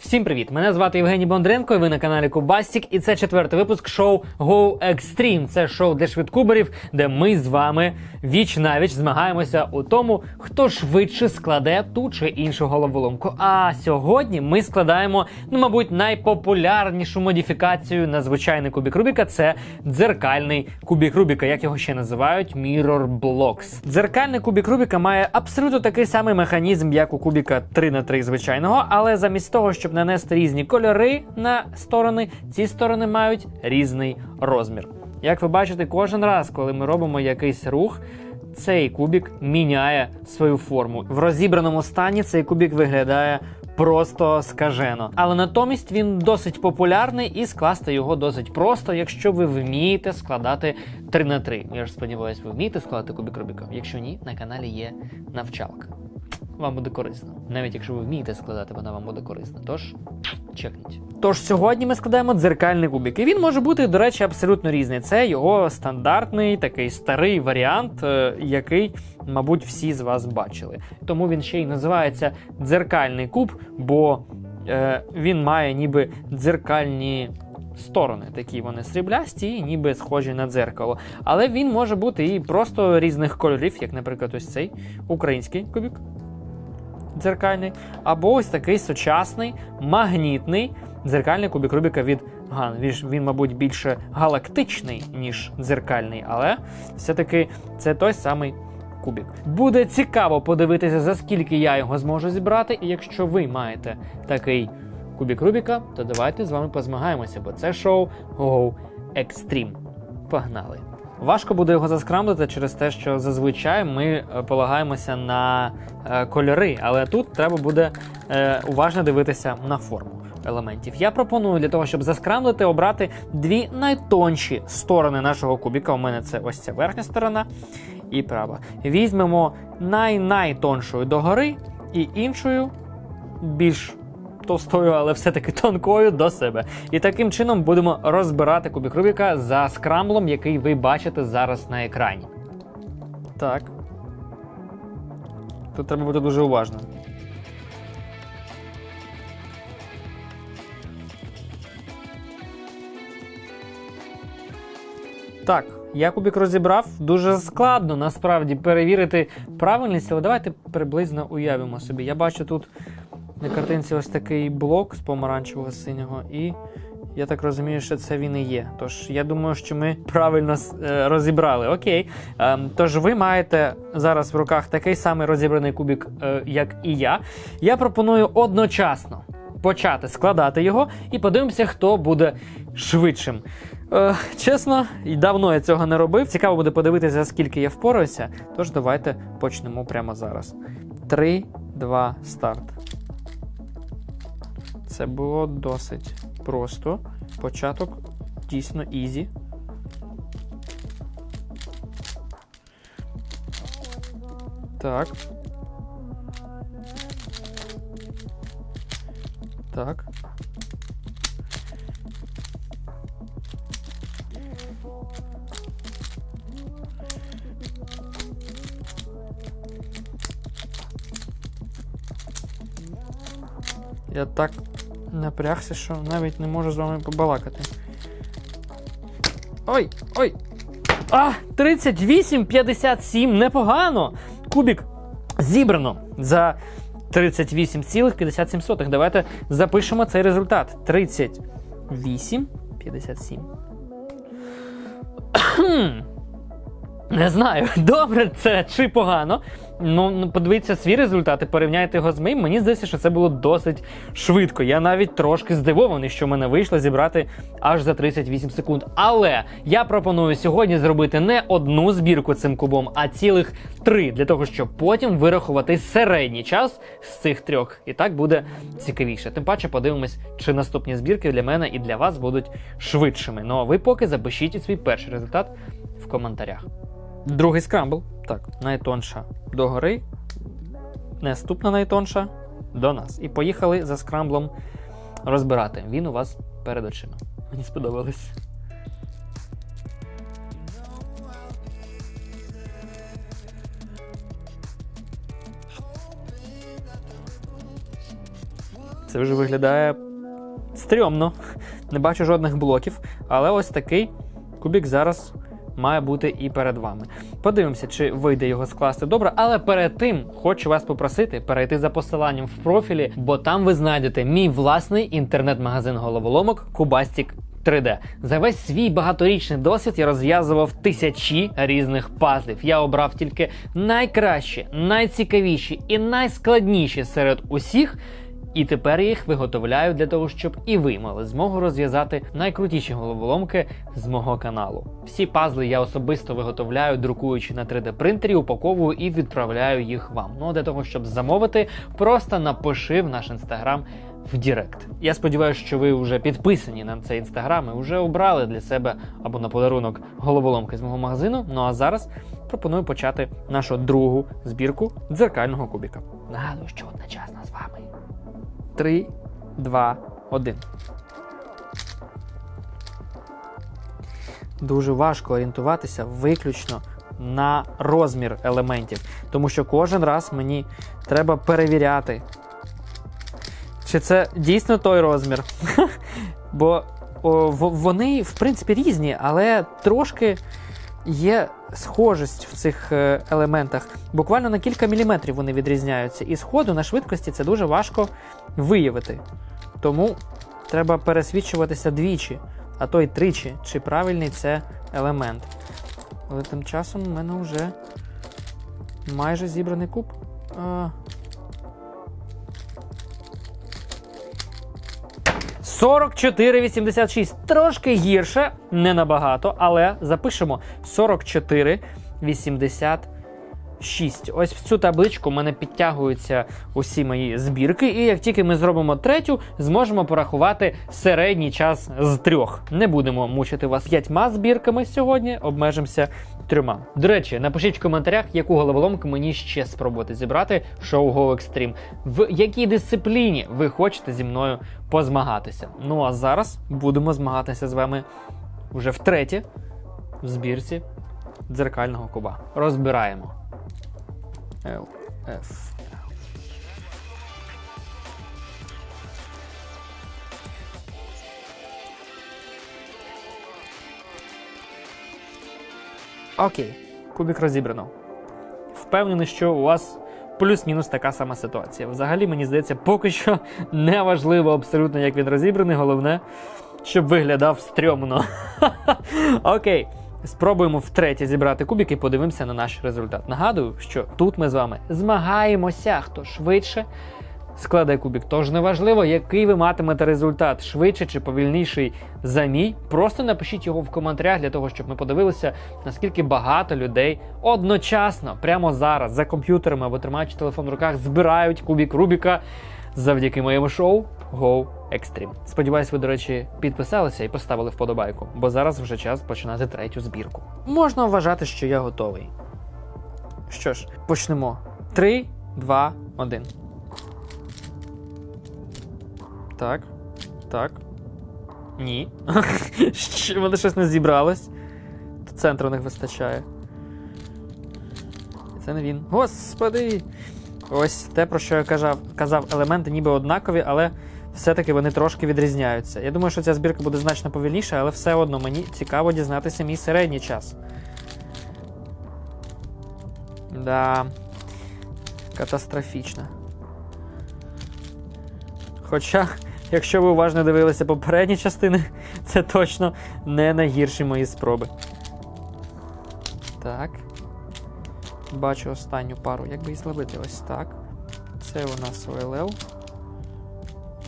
Всім привіт! Мене звати Євгеній Бондренко, і ви на каналі Кубастік. І це четвертий випуск шоу Go Extreme. Це шоу для швидкуберів, де ми з вами віч навіч змагаємося у тому, хто швидше складе ту чи іншу головоломку. А сьогодні ми складаємо, ну, мабуть, найпопулярнішу модифікацію на звичайний кубік Рубіка це дзеркальний кубік Рубіка, як його ще називають Mirror Blocks. Дзеркальний кубік Рубіка має абсолютно такий самий механізм, як у кубіка 3 на 3 звичайного, але замість того, щоб нанести різні кольори на сторони, ці сторони мають різний розмір. Як ви бачите, кожен раз, коли ми робимо якийсь рух, цей кубік міняє свою форму. В розібраному стані цей кубік виглядає просто скажено. Але натомість він досить популярний і скласти його досить просто, якщо ви вмієте складати 3 на 3. Я ж сподіваюся, ви вмієте складати кубік Рубіка. Якщо ні, на каналі є навчалка. Вам буде корисно. Навіть якщо ви вмієте складати, вона вам буде корисна. Тож чекніть. Тож сьогодні ми складаємо дзеркальний кубик. І він може бути, до речі, абсолютно різний. Це його стандартний такий старий варіант, е, який, мабуть, всі з вас бачили. Тому він ще й називається дзеркальний куб, бо е, він має ніби дзеркальні. Сторони такі вони сріблясті, і ніби схожі на дзеркало. Але він може бути і просто різних кольорів, як, наприклад, ось цей український кубик дзеркальний, або ось такий сучасний магнітний дзеркальний кубик Рубіка від Ган. Він, він, мабуть, більше галактичний, ніж дзеркальний, але все-таки це той самий кубик. Буде цікаво подивитися, за скільки я його зможу зібрати. І якщо ви маєте такий кубик Рубіка, то давайте з вами позмагаємося, бо це шоу Go Extreme. Погнали! Важко буде його заскрамблити через те, що зазвичай ми е, полагаємося на е, кольори, але тут треба буде е, уважно дивитися на форму елементів. Я пропоную для того, щоб заскрамблити, обрати дві найтонші сторони нашого кубіка. У мене це ось ця верхня сторона і права. Візьмемо най-найтоншою догори і іншою більш товстою, але все-таки тонкою до себе. І таким чином будемо розбирати кубик Рубіка за скрамблом, який ви бачите зараз на екрані. Так. Тут треба бути дуже уважним. Так, я кубик розібрав. Дуже складно насправді перевірити правильність, але давайте приблизно уявимо собі. Я бачу тут на картинці ось такий блок з помаранчевого синього, і я так розумію, що це він і є. Тож я думаю, що ми правильно е, розібрали. Окей. Ем, тож ви маєте зараз в руках такий самий розібраний кубик, е, як і я. Я пропоную одночасно почати складати його і подивимося, хто буде швидшим. Е, чесно, і давно я цього не робив. Цікаво буде подивитися, скільки я впораюся. Тож давайте почнемо прямо зараз. 3, 2, старт. Це було досить просто. Початок дійсно ізі. Так. Так. Я так напрягся, що навіть не можу з вами побалакати. Ой, ой. А, 38,57, непогано. Кубік зібрано за 38,57. Давайте запишемо цей результат. 38,57. Не знаю, добре це чи погано. Ну, ну, подивіться свій результат і порівняйте його з моїм. Мені здається, що це було досить швидко. Я навіть трошки здивований, що в мене вийшло зібрати аж за 38 секунд. Але я пропоную сьогодні зробити не одну збірку цим кубом, а цілих три, для того, щоб потім вирахувати середній час з цих трьох. І так буде цікавіше. Тим паче подивимось, чи наступні збірки для мене і для вас будуть швидшими. Ну а ви поки запишіть свій перший результат в коментарях. Другий скрамбл. Так, найтонша догори. Наступна найтонша до нас. І поїхали за скрамблом розбирати. Він у вас перед очима. Мені сподобалось. Це вже виглядає стрьомно. Не бачу жодних блоків, але ось такий кубік зараз має бути і перед вами. Подивимося, чи вийде його скласти добре. Але перед тим хочу вас попросити перейти за посиланням в профілі, бо там ви знайдете мій власний інтернет-магазин головоломок Кубастік 3D. За весь свій багаторічний досвід я розв'язував тисячі різних пазлів. Я обрав тільки найкращі, найцікавіші і найскладніші серед усіх. І тепер їх виготовляю для того, щоб і ви мали змогу розв'язати найкрутіші головоломки з мого каналу. Всі пазли я особисто виготовляю, друкуючи на 3D принтері, упаковую і відправляю їх вам. Ну а для того, щоб замовити, просто напиши в наш інстаграм в Дірект. Я сподіваюся, що ви вже підписані на цей інстаграм і вже обрали для себе або на подарунок головоломки з мого магазину. Ну а зараз пропоную почати нашу другу збірку дзеркального кубіка. Нагадую, що одночасно з вами. 3, 2, 1. Дуже важко орієнтуватися виключно на розмір елементів, тому що кожен раз мені треба перевіряти, чи це дійсно той розмір. Бо вони, в принципі, різні, але трошки є схожість в цих е, елементах. Буквально на кілька міліметрів вони відрізняються. І сходу на швидкості це дуже важко виявити. Тому треба пересвідчуватися двічі, а то й тричі, чи правильний це елемент. Але тим часом у мене вже майже зібраний куб. А... 44,86. Трошки гірше, не набагато, але запишемо 44,86. Ось в цю табличку в мене підтягуються усі мої збірки, і як тільки ми зробимо третю, зможемо порахувати середній час з трьох. Не будемо мучити вас п'ятьма збірками сьогодні, обмежимося трьома. До речі, напишіть в коментарях, яку головоломку мені ще спробувати зібрати в шоу Go Extreme. В якій дисципліні ви хочете зі мною позмагатися. Ну а зараз будемо змагатися з вами вже втретє в збірці дзеркального куба. Розбираємо. L, F. Окей, кубик розібрано. Впевнений, що у вас плюс-мінус така сама ситуація. Взагалі, мені здається, поки що не важливо абсолютно, як він розібраний. Головне, щоб виглядав стрьомно. Окей. Спробуємо втретє зібрати кубик і подивимося на наш результат. Нагадую, що тут ми з вами змагаємося, хто швидше складає кубик. Тож неважливо, який ви матимете результат, швидше чи повільніший за мій. Просто напишіть його в коментарях для того, щоб ми подивилися, наскільки багато людей одночасно, прямо зараз, за комп'ютерами або тримаючи телефон в руках, збирають кубик Рубіка завдяки моєму шоу Go Extreme. Сподіваюсь, ви, до речі, підписалися і поставили вподобайку, бо зараз вже час починати третю збірку. Можна вважати, що я готовий. Що ж, почнемо. 3, 2, 1. Так. Так. Ні. Ще в щось не зібралось. Центру не вистачає. Це не він. Господи! Ось те, про що я казав, казав, елементи ніби однакові, але все-таки вони трошки відрізняються. Я думаю, що ця збірка буде значно повільніша, але все одно мені цікаво дізнатися мій середній час. Да. Катастрофічно. Хоча, якщо ви уважно дивилися попередні частини, це точно не найгірші мої спроби. Так. Бачу останню пару. Як би її зловити? Ось так. Це у нас OLL.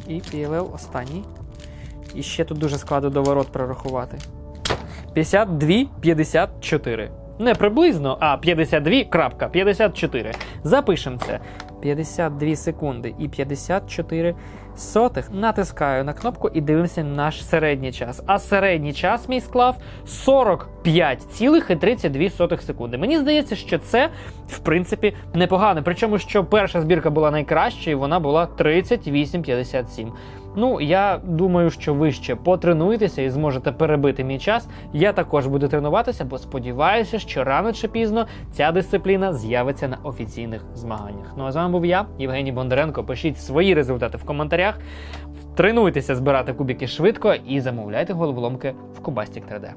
І PLL останній. І ще тут дуже складно до ворот прорахувати. 52, 54. Не приблизно, а 52.54. Запишемо це. 52 секунди і 54 сотих. Натискаю на кнопку і дивимося наш середній час. А середній час мій склав 45,32 секунди. Мені здається, що це в принципі непогано. Причому, що перша збірка була найкраща, і вона була 38,57. Ну, я думаю, що ви ще потренуєтеся і зможете перебити мій час. Я також буду тренуватися, бо сподіваюся, що рано чи пізно ця дисципліна з'явиться на офіційних змаганнях. Ну а з вами був я, Євгеній Бондаренко. Пишіть свої результати в коментарях. Тренуйтеся збирати кубики швидко і замовляйте головоломки в Кубастік 3D.